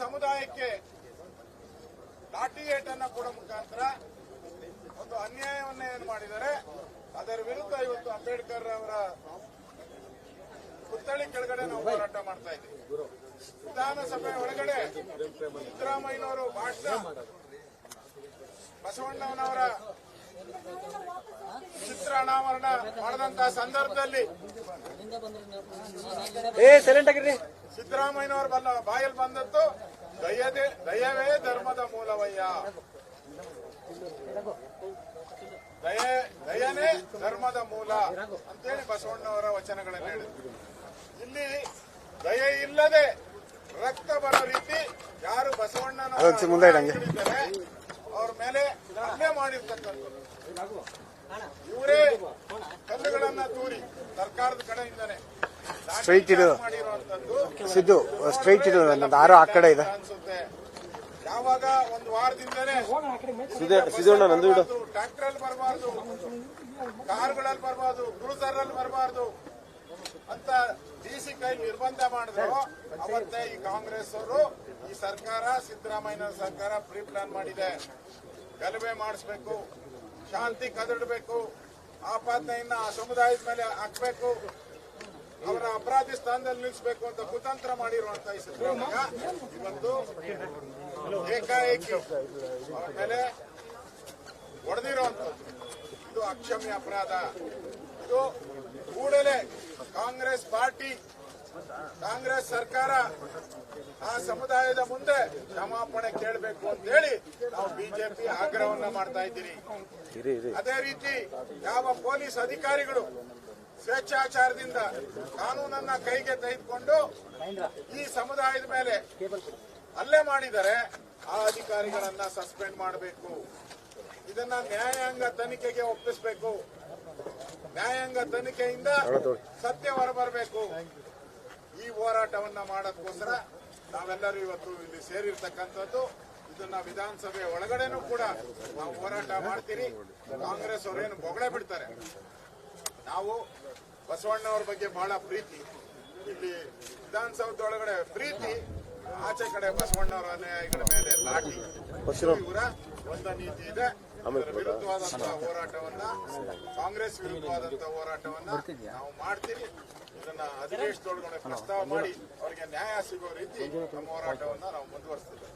ಸಮುದಾಯಕ್ಕೆ ಲಾಠಿ ಏಟನ್ನು ಕೊಡೋ ಮುಖಾಂತರ ಒಂದು ಅನ್ಯಾಯವನ್ನ ಏನು ಮಾಡಿದ್ದಾರೆ ಅದರ ವಿರುದ್ಧ ಇವತ್ತು ಅಂಬೇಡ್ಕರ್ ಅವರ ಪುತ್ಥಳಿ ಕೆಳಗಡೆ ನಾವು ಹೋರಾಟ ಮಾಡ್ತಾ ಇದ್ದೀವಿ. ವಿಧಾನಸಭೆ ಒಳಗಡೆ ಸಿದ್ದರಾಮಯ್ಯನವರು ಭಾಷಣ ಬಸವಣ್ಣನವರ ಚಿತ್ರ ಅನಾವರಣ ಮಾಡಿದಂತಹ ಸಂದರ್ಭದಲ್ಲಿ ಸಿದ್ದರಾಮಯ್ಯನವರ ಬಲ್ಲ ಬಾಯಲ್ಲಿ ಬಂದದ್ದು ದಯದೇ ದಯವೇ ಧರ್ಮದ ಮೂಲವಯ್ಯ. ದಯ ದಯನೇ ಧರ್ಮದ ಮೂಲ ಅಂತೇಳಿ ಬಸವಣ್ಣವರ ವಚನಗಳನ್ನು ಹೇಳಿದ್ರು. ಇಲ್ಲಿ ದಯೆ ಇಲ್ಲದೆ ರಕ್ತ ಬರೋ ರೀತಿ ಯಾರು. ಹಿಡಿತಾರೆ, ಅವ್ರ ಮೇಲೆ ಹಲ್ಲೆ ಮಾಡಿರ್ತಕ್ಕಂಥದ್ದು ಇವರೇ ಕಲ್ಲುಗಳನ್ನ ತೂರಿ ಸರ್ಕಾರದ ಕಡೆಯಿಂದನೇ. ಲಾಠಿ Straight ಇಡು. ಸಿದ್ದು ಸ್ಟ್ರೈಟ್ ಇಡು ನಂದು ಆರೋ ಆ ಕಡೆ ಇದೆ. ಅನ್ಸುತ್ತೆ ಯಾವಾಗ ಒಂದು ವಾರದಿಂದನೇ ಸಿದ್ದಣ್ಣ ನಂದು ಬಿಡು. ಟ್ರ್ಯಾಕ್ಟರ್ ಅಲ್ಲಿ ಬರಬಾರ್ದು ಕಾರ್ಗಳಲ್ಲಿ ಬರಬಾರ್ದು ಕ್ರೂಸರ್ನಲ್ಲಿ ಬರಬಾರ್ದು ಅಂತ ಡಿಸಿ ಕೈ ನಿರ್ಬಂಧ ಮಾಡಿದ್ರು. ಅವತ್ತೇ ಈ ಕಾಂಗ್ರೆಸ್ ಅವರು ಈ ಸರ್ಕಾರ ಸಿದ್ದರಾಮಯ್ಯ ಸರ್ಕಾರ ಪ್ರೀ ಪ್ಲಾನ್ ಮಾಡಿದೆ. ಗಲಭೆ ಮಾಡಿಸ್ಬೇಕು ಶಾಂತಿ ಕದಡಬೇಕು ಆಪಾದನೆಯನ್ನ ಆ ಸಮುದಾಯದ ಮೇಲೆ ಹಾಕ್ಬೇಕು. ಅವರ ಅಪರಾಧಿ ಸ್ಥಾನದಲ್ಲಿ ನಿಲ್ಲಿಸಬೇಕು ಅಂತ ಕುತಂತ್ರ ಮಾಡಿರುವಂತ ಈ ಸಿದ್ದರಾಮಯ್ಯ ಇವತ್ತು ಏಕಾಏಕಿ ಅವರ ಮೇಲೆ ಹೊಡೆದಿರುವಂತ ಇದು ಅಕ್ಷಮ್ಯ ಅಪರಾಧ. ಇದು ಕೂಡಲೇ ಕಾಂಗ್ರೆಸ್ ಪಾರ್ಟಿ ಕಾಂಗ್ರೆಸ್ ಸರ್ಕಾರ ಆ ಸಮುದಾಯದ ಮುಂದೆ ಕ್ಷಮಾಪಣೆ ಕೇಳಬೇಕು ಅಂತ ಹೇಳಿ ನಾವು ಬಿಜೆಪಿ ಆಗ್ರಹವನ್ನ ಮಾಡ್ತಾ ಇದ್ದೀರಿ. ಅದೇ ರೀತಿ ಯಾವ ಪೊಲೀಸ್ ಅಧಿಕಾರಿಗಳು ಸ್ವೇಚ್ಛಾಚಾರದಿಂದ ಕಾನೂನನ್ನ ಕೈಗೆ ತೆಗೆದುಕೊಂಡು ಈ ಸಮುದಾಯದ ಮೇಲೆ ಹಲ್ಲೆ ಮಾಡಿದರೆ ಆ ಅಧಿಕಾರಿಗಳನ್ನ ಸಸ್ಪೆಂಡ್ ಮಾಡಬೇಕು. ಇದನ್ನ ನ್ಯಾಯಾಂಗ ತನಿಖೆಗೆ ಒಪ್ಪಿಸಬೇಕು. ನ್ಯಾಯಾಂಗ ತನಿಖೆಯಿಂದ ಸತ್ಯ ಹೊರಬರಬೇಕು. ಈ ಹೋರಾಟವನ್ನ ಮಾಡೋದಕ್ಕೋಸ್ಕರ ನಾವೆಲ್ಲರೂ ಇವತ್ತು ಇಲ್ಲಿ ಸೇರಿರ್ತಕ್ಕಂಥದ್ದು. ಇದನ್ನ ವಿಧಾನಸಭೆ ಒಳಗಡೆನೂ ಕೂಡ ನಾವು ಹೋರಾಟ ಮಾಡ್ತೀರಿ. ಕಾಂಗ್ರೆಸ್ ಅವರೇನು ಬೊಗಳೆ ಬಿಡ್ತಾರೆ. ನಾವು ಬಸವಣ್ಣವ್ರ ಬಗ್ಗೆ ಬಹಳ ಪ್ರೀತಿ. ಇಲ್ಲಿ ವಿಧಾನಸೌಧದೊಳಗಡೆ ಪ್ರೀತಿ ಆಚೆ ಕಡೆ ಬಸವಣ್ಣವರ ಅನ್ಯಾಯಗಳ ಮೇಲೆ ಲಾಠಿ. ಇವರ ಒಂದ ನೀತಿ ಇದೆ. ಅದರ ವಿರುದ್ಧವಾದಂತಹ ಹೋರಾಟವನ್ನ ಕಾಂಗ್ರೆಸ್ ವಿರುದ್ಧವಾದಂತಹ ಹೋರಾಟವನ್ನ ನಾವು ಮಾಡ್ತೀವಿ. ಇದನ್ನ ಅಧಿವೇಶನದೊಳಗಡೆ ಪ್ರಸ್ತಾವ ಮಾಡಿ ಅವರಿಗೆ ನ್ಯಾಯ ಸಿಗೋ ರೀತಿ ನಮ್ಮ ಹೋರಾಟವನ್ನ ನಾವು ಮುಂದುವರಿಸ್ತೀವಿ.